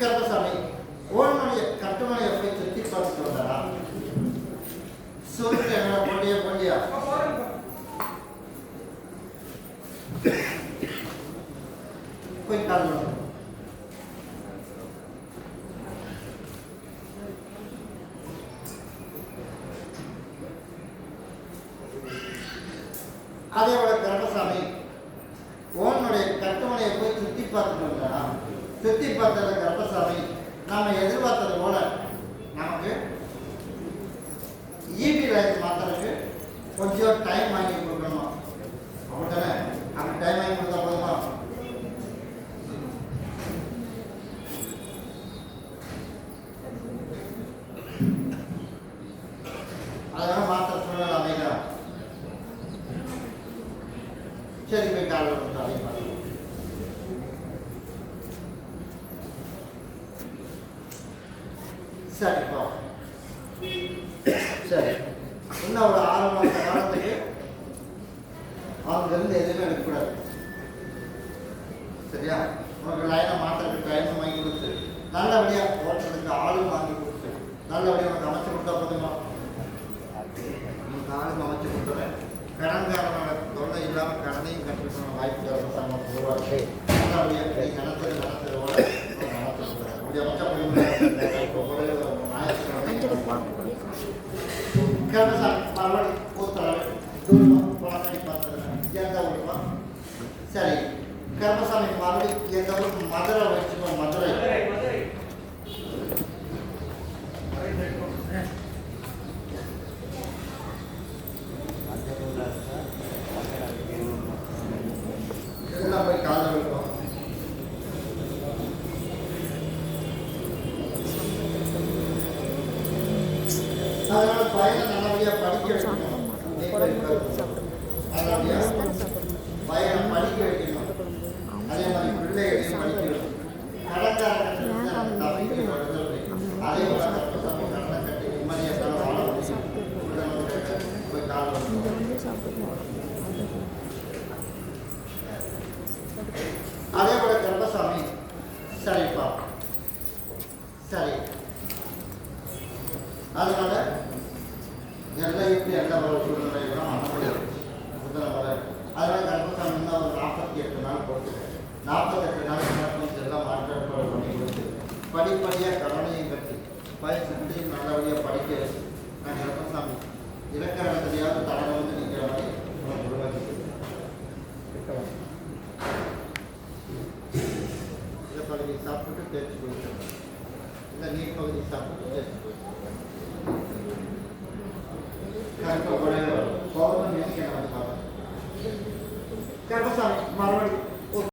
கருப்பசாமி ஓனுடைய கட்டுமனையை போய் சுற்றி பார்த்துட்டு வந்தாரா? சொல்லுங்க என்ன பொண்டியா பொண்டியா போய் காரணம் அதே போல கர்மசாமி ஓனுடைய கட்டுமனையை போய் சுற்றி பார்த்துட்டு வந்தாரா? சுற்றி பார்த்தது கர்ப்பசாமி. நாம எதிர்பார்த்தது போல நமக்கு இபி லைன் மாத்திரக்கு கொஞ்சம் டைம் வாங்கி கொடுக்கணும்? அப்படித்தானே? அந்த டைம் வாங்கி கொடுத்தா போதுமா? அதெல்லாம் மாத்திர சூழ்நிலை அமைக்கலாம் சரி போய் காலையில் கொடுத்தா அதையும் சரிப்பா சரி. இன்னும் ஒரு ஆறு மாத காலத்துக்கு அவங்க இருந்து எதுவுமே எடுக்கக்கூடாது. சரியா? உனக்கு லைனை மாற்றுறதுக்கு டைமும் வாங்கி கொடுத்து நல்லபடியாக ஓட்டுறதுக்கு ஆளும் வாங்கி கொடுத்து நல்லபடியாக உனக்கு அமைச்சு கொடுத்தா போதுமா? உனக்கு ஆளும் அமைச்சு கொடுத்துறேன். கடன்காரனோட தொல்லை இல்லாமல் கடனையும் கட்டிக்கணும் வாய்ப்பு தரணும் உருவாக்கு நல்லபடியாக நீ ஞாயிற்றுக்கிழமை கருணசாமி மறுபடி கூத்தரவு தூரம் குழந்தை பார்த்தது எந்த ஊருமா சரி கருமசாமி மறுபடி எந்த ஊருக்கு மதுரை வச்சுக்கோ மதுரை. இதெல்லாம் போய் காலையில் வைப்போம் அதனால் பையனை நல்லபடியாக படிக்க வைக்கணும் பையனை படிக்க வைக்கணும் அதே மாதிரி பிள்ளைகளையும் படிக்க வைக்கணும் அதே போல கற்பசாமி அதே சரிப்பா சரி. அதனால எல்லாம் எப்படி எந்த ஒரு சூழ்நிலைகளும் அண்ண முடியாது புத்தகம் அதனால கர்ப்பசாமி தான் ஒரு நாற்பத்தி எட்டு நாள் கொடுத்துருக்கேன் நாற்பத்தெட்டு நாள் கணக்கு எல்லாம் மாற்றம் பண்ணி கொடுத்து. படிப்படியாக கவனையும் கட்டி வயசுலையும் நல்லபடியாக படிக்க வச்சு நான் கர்ப்பசாமி இலக்கிற இடத்துலையாவது தலைமை வந்து நிற்கிற மாதிரி உனக்கு உருவாக்கி இந்த பகுதி சாப்பிட்டு தேய்ச்சி குளிக்கணும் இந்த நீர் பகுதி சாப்பிட்டு தேய்ச்சி கருப்ப Parliament